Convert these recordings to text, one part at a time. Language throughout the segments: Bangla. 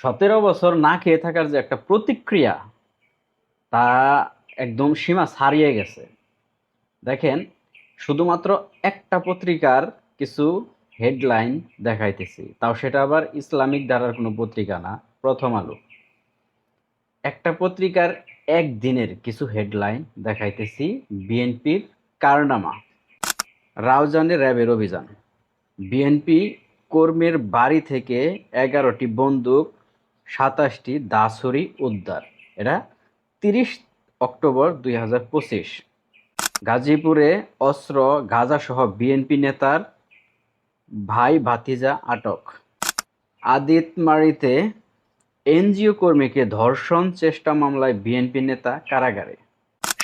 সতেরো বছর না খেয়ে থাকার যে একটা প্রতিক্রিয়া, তা একদম সীমা ছাড়িয়ে গেছে। দেখেন, শুধুমাত্র একটা পত্রিকার কিছু হেডলাইন দেখাইতেছি, তাও সেটা আবার ইসলামিক ধারার কোনো পত্রিকা না, প্রথম আলো। একটা পত্রিকার একদিনের কিছু হেডলাইন দেখাইতেছি বিএনপির কারনামা রাউজানে র্যাবের অভিযান। বিএনপি কর্মীর বাড়ি থেকে এগারোটি বন্দুক সাতাশটি দাসুরি উদ্ধার। এটা তিরিশ অক্টোবর দুই হাজার পঁচিশ। গাজীপুরে অস্ত্র, গাজাসহ বিএনপি নেতার ভাই ভাতিজা আটক। আদিতমারিতে এনজিও কর্মীকে ধর্ষণ চেষ্টা মামলায় বিএনপি নেতা কারাগারে।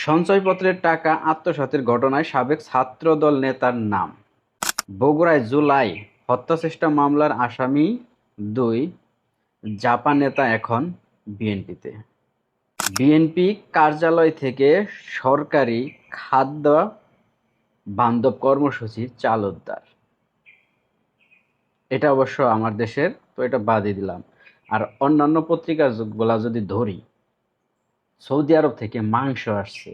সঞ্চয়পত্রের টাকা আত্মসাতের ঘটনায় সাবেক ছাত্রদল নেতার নাম। বগুড়ায় জুলাই হত্যাচেষ্টা মামলার আসামি দুই জাপান নেতা এখন বিএনপিতে। বিএনপি কার্যালয় থেকে সরকারি খাদ্য বান্ধব কর্মসূচি চাল উদ্ধার এটা অবশ্য আমার দেশের, তো এটা বাদই দিলাম। আর অন্যান্য পত্রিকাগুলা যদি ধরি, সৌদি আরব থেকে মাংস আসছে।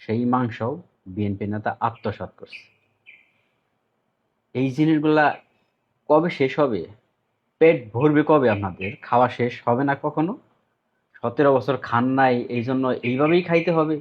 সেই মাংসও বিএনপি নেতা আত্মসাৎ করছে। এই জিনিসগুলা কবে শেষ হবে? পেট ভরবে কবে আপনাদের? খাওয়া শেষ হবে না কখনো? সতেরো বছর খান নাই এই জন্য এইভাবেই খাইতে হবে।